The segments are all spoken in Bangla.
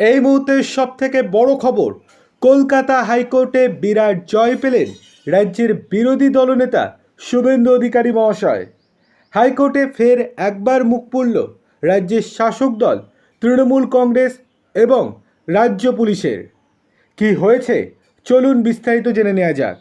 এই মুহূর্তের সব থেকে বড় খবর, কলকাতা হাইকোর্টে বিরাট জয় পেলেন রাজ্যের বিরোধী দলনেতা শুভেন্দু অধিকারী মহাশয়। হাইকোর্টে ফের একবার মুখ পুরল রাজ্যের শাসক দল, তৃণমূল কংগ্রেস এবং রাজ্য পুলিশের। কি হয়েছে? চলুন বিস্তারিত জেনে নেওয়া যাক।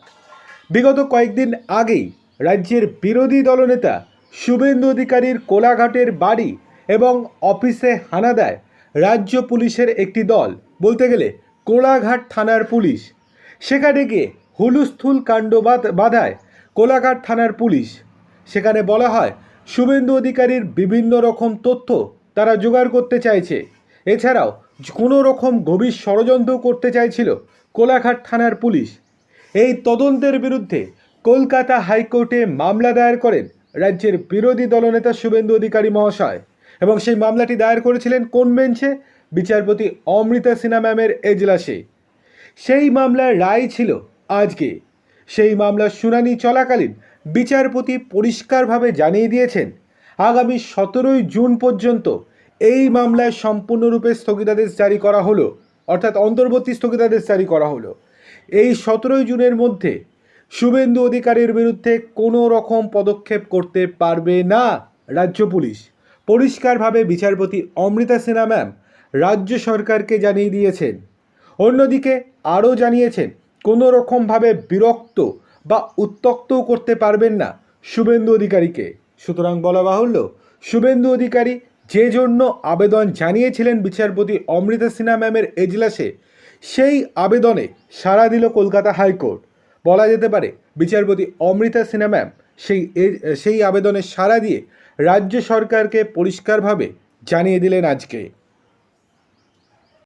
বিগত কয়েকদিন আগেই রাজ্যের বিরোধী দলনেতা শুভেন্দু অধিকারীর কোলাঘাটের বাড়ি এবং অফিসে হানা দেয় রাজ্য পুলিশের একটি দল, বলতে গেলে কোলাঘাট থানার পুলিশ। সেখানে গিয়ে হুলুস্থুল কাণ্ড বাধ- বাধায় কোলাঘাট থানার পুলিশ। সেখানে বলা হয়, শুভেন্দু অধিকারীর বিভিন্ন রকম তথ্য তারা জোগাড় করতে চাইছে। এছাড়াও কোনো রকম গভীর ষড়যন্ত্র করতে চাইছিল কোলাঘাট থানার পুলিশ। এই তদন্তের বিরুদ্ধে কলকাতা হাইকোর্টে মামলা দায়ের করেন রাজ্যের বিরোধী দলনেতা শুভেন্দু অধিকারী মহাশয়। এবং সেই মামলাটি দায়ের করেছিলেন কোন বেঞ্চে? বিচারপতি অমৃতা সিনহা ম্যামের এজলাসে। সেই মামলার রায় ছিল আজকে। সেই মামলার শুনানি চলাকালীন বিচারপতি পরিষ্কারভাবে জানিয়ে দিয়েছেন, আগামী সতেরোই জুন পর্যন্ত এই মামলায় সম্পূর্ণরূপে স্থগিতাদেশ জারি করা হলো, অর্থাৎ অন্তর্বর্তী স্থগিতাদেশ জারি করা হলো। এই সতেরোই জুনের মধ্যে শুভেন্দু অধিকারীর বিরুদ্ধে কোনো রকম পদক্ষেপ করতে পারবে না রাজ্য পুলিশ। পরিষ্কারভাবে বিচারপতি অমৃতা সিনহা ম্যাম রাজ্য সরকারকে জানিয়ে দিয়েছেন। অন্যদিকে আরও জানিয়েছেন, কোনো রকমভাবে বিরক্ত বা উত্তক্তও করতে পারবেন না শুভেন্দু অধিকারীকে। সুতরাং বলা বাহুল্য, শুভেন্দু অধিকারী যে জন্য আবেদন জানিয়েছিলেন বিচারপতি অমৃতা সিনহা ম্যামের এজলাসে, সেই আবেদনে সাড়া দিল কলকাতা হাইকোর্ট। বলা যেতে পারে, বিচারপতি অমৃতা সিনহা ম্যাম সেই সেই আবেদনের সাড়া দিয়ে রাজ্য সরকারকে পরিষ্কারভাবে জানিয়ে দিলেন আজকে।